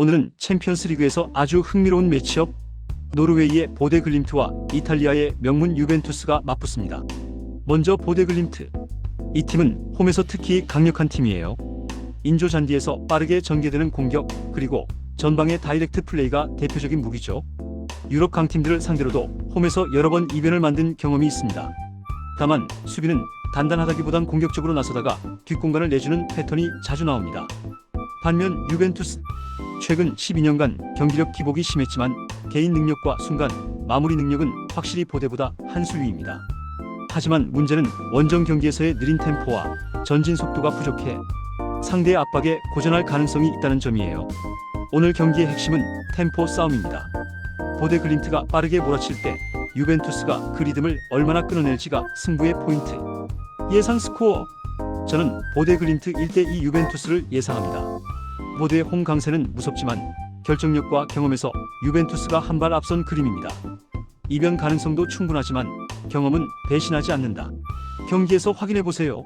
오늘은 챔피언스리그에서 아주 흥미로운 매치업 노르웨이의 보데 글림트와 이탈리아의 명문 유벤투스가 맞붙습니다. 먼저 보데 글림트 이 팀은 홈에서 특히 강력한 팀이에요. 인조 잔디에서 빠르게 전개되는 공격 그리고 전방의 다이렉트 플레이가 대표적인 무기죠. 유럽 강팀들을 상대로도 홈에서 여러 번 이변을 만든 경험이 있습니다. 다만 수비는 단단하다기보단 공격적으로 나서다가 뒷공간을 내주는 패턴이 자주 나옵니다. 반면 유벤투스 최근 12년간 경기력 기복이 심했지만 개인 능력과 순간 마무리 능력은 확실히 보대보다 한 수 위입니다. 하지만 문제는 원정 경기에서의 느린 템포와 전진 속도가 부족해 상대의 압박에 고전할 가능성이 있다는 점이에요. 오늘 경기의 핵심은 템포 싸움입니다. 보데 글림트가 빠르게 몰아칠 때 유벤투스가 그 리듬을 얼마나 끊어낼지가 승부의 포인트. 예상 스코어 저는 보데 글림트 1대2 유벤투스를 예상합니다. 보드의 홈 강세는 무섭지만 결정력과 경험에서 유벤투스가 한 발 앞선 그림입니다. 이변 가능성도 충분하지만 경험은 배신하지 않는다. 경기에서 확인해 보세요.